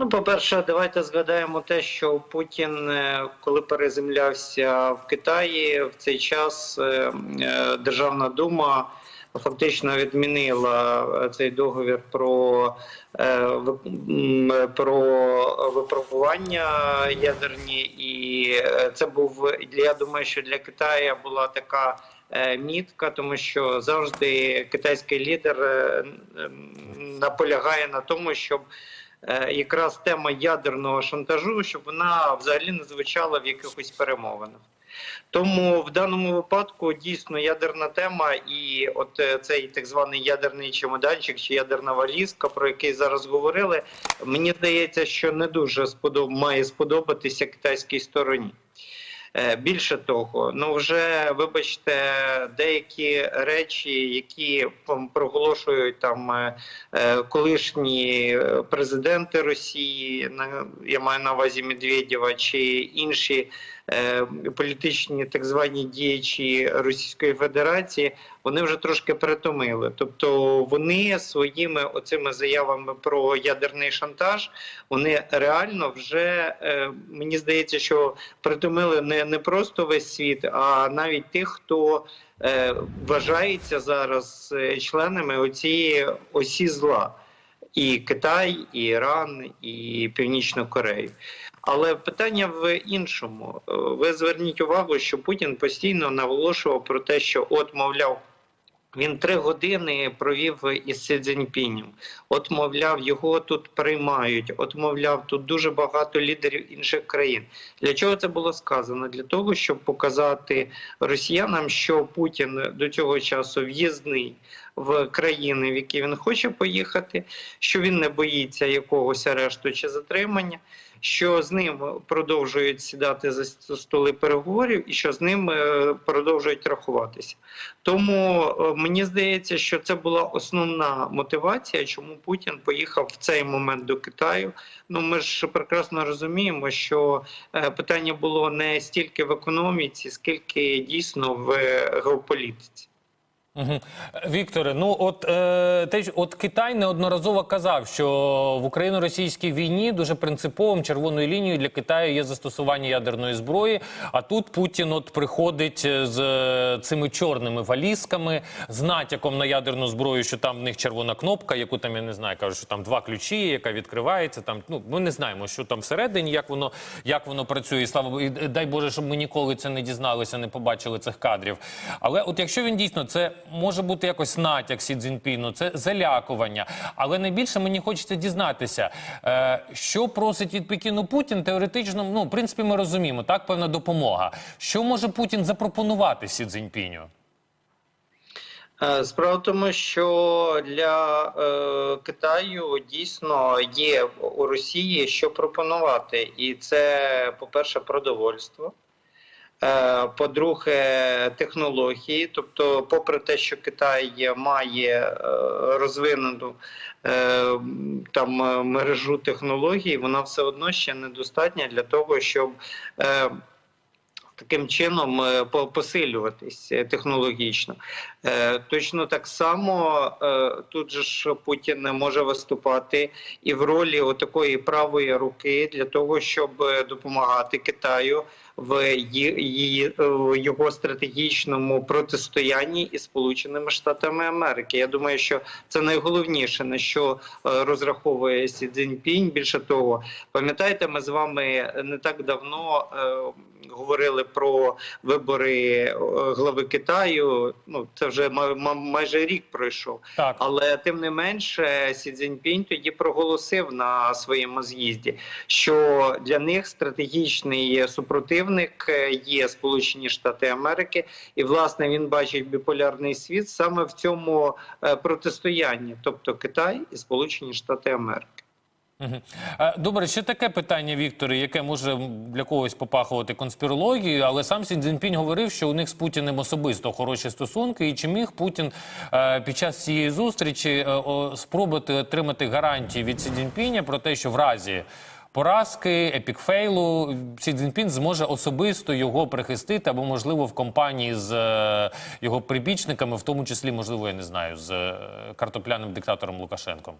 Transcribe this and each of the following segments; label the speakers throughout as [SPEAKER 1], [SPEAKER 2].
[SPEAKER 1] Ну, по-перше, давайте згадаємо те, що Путін, е, коли переземлявся в Китаї, в цей час е, е, Державна дума фактично відмінила цей договір про, про випробування ядерні, і це був я думаю, що для Китаю була така. Мітка, тому що завжди китайський лідер наполягає на тому, щоб якраз тема ядерного шантажу, щоб вона взагалі не звучала в якихось перемовинах. Тому в даному випадку дійсно ядерна тема, і от е, цей так званий ядерний чемоданчик чи ядерна валізка, про який зараз говорили, мені здається, що не дуже сподоб... має сподобатися китайській стороні. Е, Більше того, ну вже вибачте, деякі речі, які проголошують там е, е, колишні президенти Росії, я маю на увазі Медведєва, чи інші політичні так звані діячі Російської Федерації, вони вже трошки перетомили. Тобто вони своїми оцими заявами про ядерний шантаж, вони реально вже е, мені здається, що притомили не, не просто весь світ, а навіть тих, хто е, вважається зараз е, членами оцієї осі зла. І Китай, і Іран, і Північну Корею. Але питання в іншому. Ви зверніть увагу, що Путін постійно наголошував про те, що от, мовляв, він три години провів із Си Цзіньпінем. От, мовляв, його тут приймають. От, мовляв, тут дуже багато лідерів інших країн. Для чого це було сказано? Для того, щоб показати росіянам, що Путін до цього часу в'їзний в країни, в які він хоче поїхати, що він не боїться якогось арешту чи затримання. Що з ним продовжують сідати за столи переговорів, і що з ним е, продовжують рахуватися. Тому е, мені здається, що це була основна мотивація, чому Путін поїхав в цей момент до Китаю. Ну ми ж прекрасно розуміємо, що е, питання було не стільки в економіці, скільки дійсно в геополітиці.
[SPEAKER 2] Угу. Вікторе, ну от е, те, от Китай неодноразово казав, що в Україно-російській війні дуже принциповим червоною лінією для Китаю є застосування ядерної зброї. А тут Путін от приходить з е, цими чорними валізками, з натяком на ядерну зброю, що там в них червона кнопка, яку там я не знаю, кажуть, що там два ключі, яка відкривається. Там ну ми не знаємо, що там всередині, як воно як воно працює. І слава і дай Боже, щоб ми ніколи це не дізналися, не побачили цих кадрів. Але от якщо він дійсно це може бути якось натяк Сі Цзіньпіну, це залякування. Але найбільше мені хочеться дізнатися, е, що просить від Пекіну Путін. Теоретично, ну в принципі, ми розуміємо, так певна допомога. Що може Путін запропонувати Сі Цзіньпіню?
[SPEAKER 1] Е, Справа в тому, що для е, Китаю дійсно є у Росії що пропонувати, і це, по-перше, продовольство. Е, По-друге, технології. Тобто, попри те, що Китай має е, розвинену е, там мережу технологій, вона все одно ще недостатня для того, щоб таким чином посилюватись технологічно. Точно так само тут же ж Путін може виступати і в ролі отакої правої руки для того, щоб допомагати Китаю в його стратегічному протистоянні із Сполученими Штатами Америки. Я думаю, що це найголовніше на що е, розраховує Сі Цзіньпінь. Більше того, пам'ятаєте, ми з вами не так давно е, говорили про вибори е, глави Китаю. Ну це вже ма- ма- майже рік пройшов.
[SPEAKER 2] Так.
[SPEAKER 1] Але тим не менше, Сі Цзіньпінь тоді проголосив на своєму з'їзді, що для них стратегічний супротивник е, є Сполучені Штати Америки, і власне він бачить біполярний світ саме в цьому е, протистоянні, тобто Китай і Сполучені Штати Америки.
[SPEAKER 2] Добре, ще таке питання, Вікторе, яке може для когось попахувати конспірологією, але сам Сі Цзіньпінь говорив, що у них з Путіним особисто хороші стосунки, і чи міг Путін е, під час цієї зустрічі спробувати отримати гарантії від Сі Цзіньпіня про те, що в разі поразки, епікфейлу Сі Цзіньпін зможе особисто його прихистити, або можливо в компанії з е, його прибічниками, в тому числі, можливо, я не знаю, з е, картопляним диктатором Лукашенком.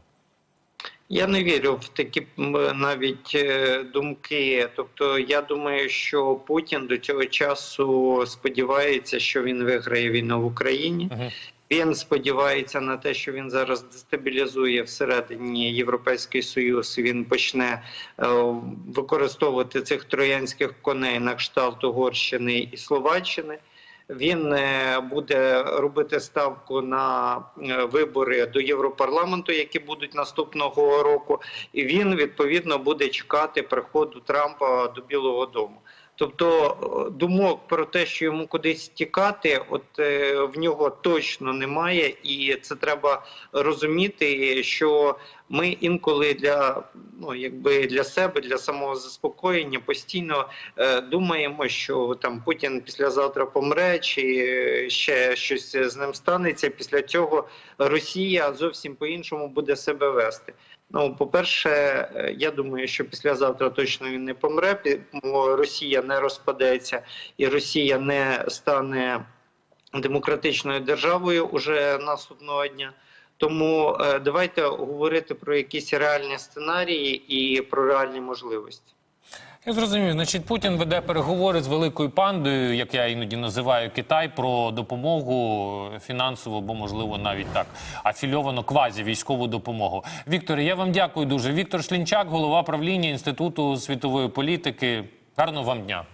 [SPEAKER 1] Я не вірю в такі навіть е, думки. Тобто, я думаю, що Путін до цього часу сподівається, що він виграє війну в Україні.
[SPEAKER 2] Мгм.
[SPEAKER 1] Він сподівається на те, що він зараз дестабілізує всередині Європейський Союз. Він почне е, використовувати цих троянських коней на кшталт Угорщини і Словаччини. Він е, буде робити ставку на е, вибори до Європарламенту, які будуть наступного року, і він відповідно буде чекати приходу Трампа до Білого Дому. Тобто е, думок про те, що йому кудись тікати, от е, в нього точно немає, і це треба розуміти, що ми інколи для ну якби для себе, для самого заспокоєння постійно е, думаємо, що там Путін післязавтра помре, чи ще щось з ним станеться. Після цього Росія зовсім по-іншому буде себе вести. Ну, по-перше, е, я думаю, що післязавтра точно він не помре. Росія не розпадеться і Росія не стане демократичною державою уже наступного дня. Тому е, давайте говорити про якісь реальні сценарії і про реальні можливості.
[SPEAKER 2] Я зрозумів. Значить, Путін веде переговори з великою пандою, як я іноді називаю Китай, про допомогу фінансову, або можливо навіть так афільовано квазі військову допомогу. Вікторе, я вам дякую дуже. Віктор Шлінчак, голова правління інституту світової політики. Гарного вам дня.